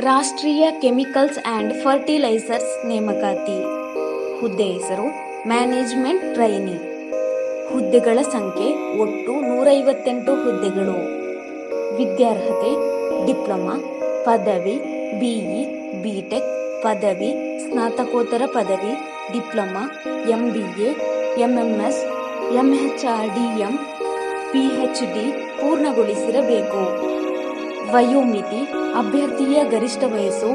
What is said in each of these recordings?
ರಾಷ್ಟ್ರೀಯ chemicals and fertilisers ನೇಮಕಾತಿ. ಹುದ್ದೆ ಹೆಸರು ಮ್ಯಾನೇಜ್ಮೆಂಟ್ ಟ್ರೈನಿ. ಹುದ್ದೆಗಳ ಸಂಖ್ಯೆ ಒಟ್ಟು ನೂರೈವತ್ತೆಂಟು ಹುದ್ದೆಗಳು. ವಿದ್ಯಾರ್ಹತೆ, ಡಿಪ್ಲೊಮಾ, ಪದವಿ, ಬಿಇ, ಬಿಟೆಕ್, ಪದವಿ, ಸ್ನಾತಕೋತ್ತರ ಪದವಿ, diploma M B A P H D ಪೂರ್ಣಗೊಳಿಸಿರಬೇಕು. ವಯೋಮಿತಿ, ಅಭ್ಯರ್ಥಿಯ ಗರಿಷ್ಠ ವಯಸ್ಸು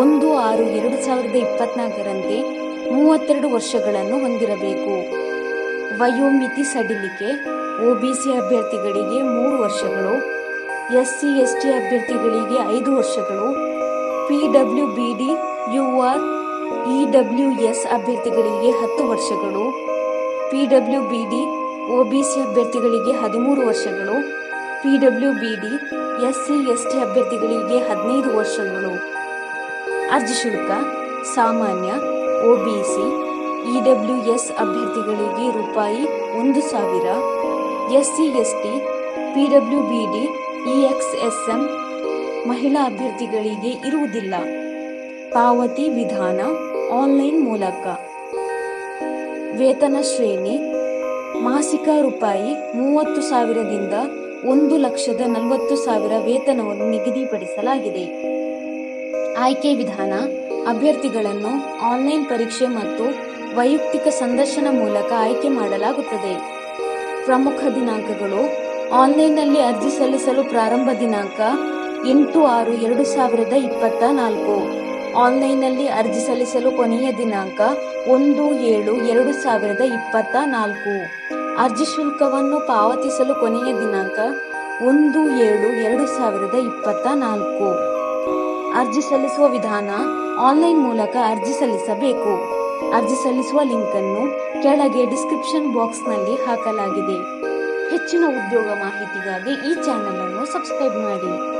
ಒಂದು ಆರು ಎರಡು ಸಾವಿರದ ಇಪ್ಪತ್ನಾಲ್ಕರಂತೆ ಮೂವತ್ತೆರಡು ವರ್ಷಗಳನ್ನು ಹೊಂದಿರಬೇಕು. ವಯೋಮಿತಿ ಸಡಿಲಿಕೆ ಒಬಿಸಿ ಅಭ್ಯರ್ಥಿಗಳಿಗೆ ಮೂರು ವರ್ಷಗಳು ಎಸ್ಸಿ ಎಸ್ಟಿ ಅಭ್ಯರ್ಥಿಗಳಿಗೆ ಐದು ವರ್ಷಗಳು, P W B D, U R, E W S ಅಭ್ಯರ್ಥಿಗಳಿಗೆ ಹತ್ತು ವರ್ಷಗಳು, P W B D OBC ಅಭ್ಯರ್ಥಿಗಳಿಗೆ ಹದಿಮೂರು ವರ್ಷಗಳು P W B D SC, ST ಅಭ್ಯರ್ಥಿಗಳಿಗೆ ಹದಿನೈದು ವರ್ಷಗಳು. ಅರ್ಜಿ ಶುಲ್ಕ, ಸಾಮಾನ್ಯ ಇ ಡಬ್ಲ್ಯೂ ಎಸ್ ಅಭ್ಯರ್ಥಿಗಳಿಗೆ ರೂಪಾಯಿ ಒಂದು ಸಾವಿರ. SC, ST P W B D EXSM ಮಹಿಳಾ ಅಭ್ಯರ್ಥಿಗಳಿಗೆ ಇರುವುದಿಲ್ಲ. ಪಾವತಿ ವಿಧಾನ ಆನ್ಲೈನ್ ಮೂಲಕ. ವೇತನ ಶ್ರೇಣಿ, ಮಾಸಿಕ ರೂಪಾಯಿ ಮೂವತ್ತು ಸಾವಿರದಿಂದ ಒಂದು ಲಕ್ಷದ ನಲವತ್ತು ಸಾವಿರ ವೇತನವನ್ನು ನಿಗದಿಪಡಿಸಲಾಗಿದೆ. ಆಯ್ಕೆ ವಿಧಾನ, ಅಭ್ಯರ್ಥಿಗಳನ್ನು ಆನ್ಲೈನ್ ಪರೀಕ್ಷೆ ಮತ್ತು ವೈಯಕ್ತಿಕ ಸಂದರ್ಶನ ಮೂಲಕ ಆಯ್ಕೆ ಮಾಡಲಾಗುತ್ತದೆ. ಪ್ರಮುಖ ದಿನಾಂಕಗಳು, ಆನ್ಲೈನ್ನಲ್ಲಿ ಅರ್ಜಿ ಸಲ್ಲಿಸಲು ಪ್ರಾರಂಭ ದಿನಾಂಕ ಎಂಟು ಆರು ಎರಡು ಸಾವಿರದ ಇಪ್ಪತ್ತ ನಾಲ್ಕು ಆನ್ಲೈನ್ನಲ್ಲಿ ಅರ್ಜಿ ಸಲ್ಲಿಸಲು ಕೊನೆಯ ದಿನಾಂಕ ಒಂದು ಏಳು ಎರಡು ಸಾವಿರದ ಇಪ್ಪತ್ತ ನಾಲ್ಕು ಅರ್ಜಿ ಶುಲ್ಕವನ್ನು ಪಾವತಿಸಲು ಕೊನೆಯ ದಿನಾಂಕ ಒಂದು ಏಳು ಎರಡು ಸಾವಿರದ ಇಪ್ಪತ್ತ ನಾಲ್ಕು. ಅರ್ಜಿ ಸಲ್ಲಿಸುವ ವಿಧಾನ ಆನ್ಲೈನ್ ಮೂಲಕ ಅರ್ಜಿ ಸಲ್ಲಿಸಬೇಕು. ಅರ್ಜಿ ಸಲ್ಲಿಸುವ ಲಿಂಕನ್ನು ಕೆಳಗೆ ಡಿಸ್ಕ್ರಿಪ್ಷನ್ ಬಾಕ್ಸ್ನಲ್ಲಿ ಹಾಕಲಾಗಿದೆ. ಹೆಚ್ಚಿನ ಉದ್ಯೋಗ ಮಾಹಿತಿಗಾಗಿ ಈ ಚಾನೆಲ್ ಅನ್ನು ಸಬ್ಸ್ಕ್ರೈಬ್ ಮಾಡಿ.